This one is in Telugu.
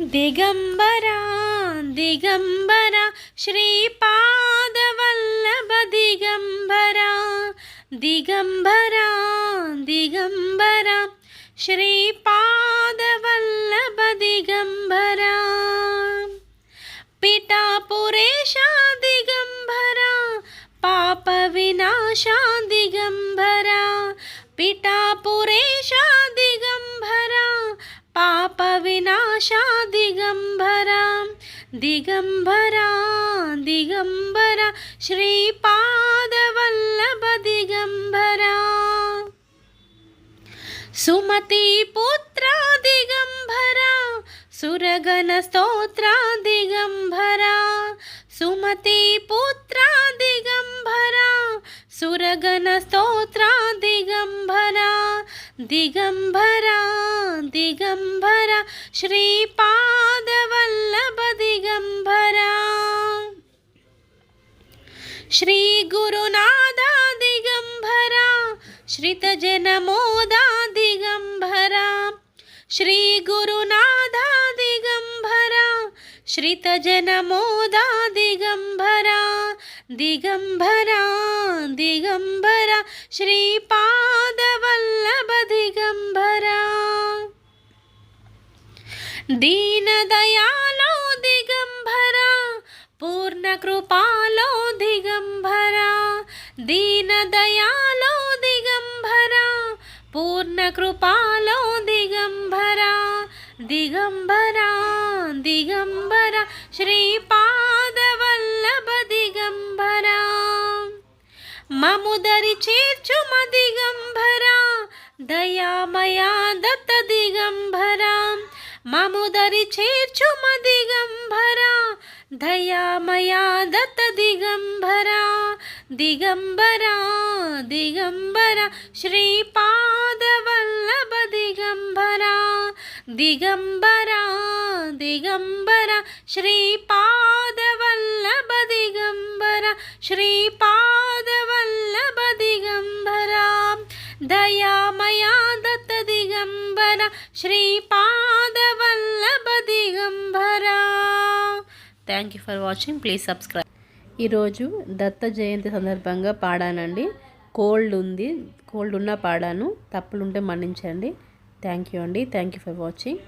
दिगम्बरा दिगम्बरा श्रीपादवल्लभ दिगम्बरा दिगम्बरा दिगम्बरा श्रीपादवल्लभ दिगम्बरा पिटापुरेशा दिगम्बरा पापविनाशा दिगम्बरा पिटापुरेशा దిగంబరా దిగంబరా దిగంబర శ్రీపాదవల్లభ దిగంబరా సుమతి పుత్ర దిగంబరా సురగణ స్తోత్ర దిగంబరా సుమతి పుత్ర దిగంబరా సురగణ స్తోత్ర దిగంబరా దిగంబరా దిగంబర శ్రీపాద శ్రీ గురునాథ దిగంబరా శ్రితజనమోదా దిగంబర శ్రీ గురునాథ దిగంబర శ్రితజనమోదా దిగంబరా దిగంబర దిగంబర శ్రీపాదవల్లభ దిగంబర. దీనదయాలో దిగంబర పూర్ణకృపాలో దిగంబర దీనదయాలో దిగంబరా పూర్ణ కృపాలో దిగంబరా దిగంబరా దిగంబర శ్రీపాదవల్లభ దిగంబరా మముదరి చేర్చుమ దిగంబరా దయామయా దత్త దిగంబరా మముదరి చేర్చుమ దిగంబరా దయామయా దత్త దిగంబరా దిగంబరా దిగంబర శ్రీపాదవల్లభ దిగంబరా దిగంబరా దిగంబర శ్రీపాదవల్లభ దిగంబర శ్రీపాదవల్లభ దిగంబరా దయామయా దత్త దిగంబర Sripada Vallabha Digambara thank you for watching please subscribe ఈరోజు దత్త జయంతి సందర్భంగా పాడానండి. కోల్డ్ ఉంది. కోల్డ్ ఉన్నా పాడాను. తప్పులుంటే మన్నించండి. థ్యాంక్ యూ అండి. Thank you for watching.